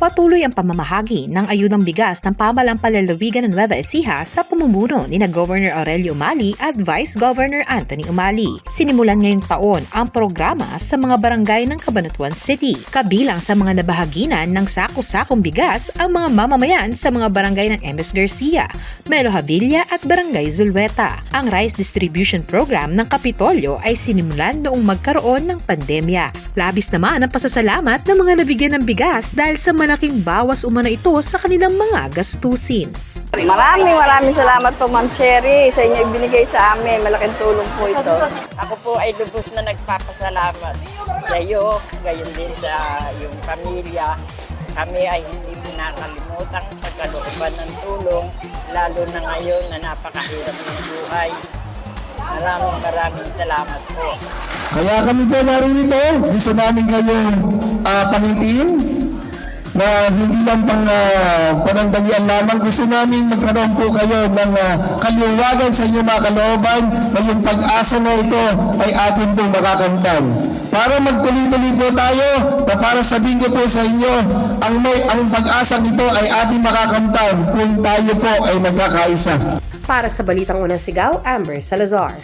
Patuloy ang pamamahagi ng ayudang bigas ng pamalang palalawigan ng Nueva Ecija sa pamumuno ni na Governor Aurelio Umali at Vice Governor Anthony Umali. Sinimulan ngayong taon ang programa sa mga barangay ng Cabanatuan City. Kabilang sa mga nabahaginan ng sako-sakong bigas ang mga mamamayan sa mga barangay ng MS Garcia, Melo Havilla at Barangay Zulweta. Ang rice distribution program ng Kapitolyo ay sinimulan noong magkaroon ng pandemya. Labis naman ang pasasalamat ng mga nabigyan ng bigas dahil sa malaking bawas umano ito sa kanilang mga gastusin. Maraming maraming salamat po Ma'am Cherry sa inyo ibinigay sa amin. Malaking tulong po ito. Ako po ay lubos na nagpapasalamat sa iyo, gayon din sa iyong pamilya. Kami ay hindi po nakalimutan sa kalooban ng tulong, lalo na ngayon na napakahirap ng buhay. Maraming maraming salamat po. Kaya kami po narito, gusto namin kayong uh, pangitiin na hindi lang pang uh, panandalian lamang. Gusto namin magkaroon po kayo ng uh, kaliwagan sa inyong mga kalooban na yung pag-asa na ito ay atin pong makakamtan. Para magtuloy-tuloy po tayo na para sabihin ko po sa inyo, ang, may, ang pag-asa nito ay ating makakamtan kung tayo po ay magkakaisa. Para sa Balitang Unang Sigaw, Amber Salazar.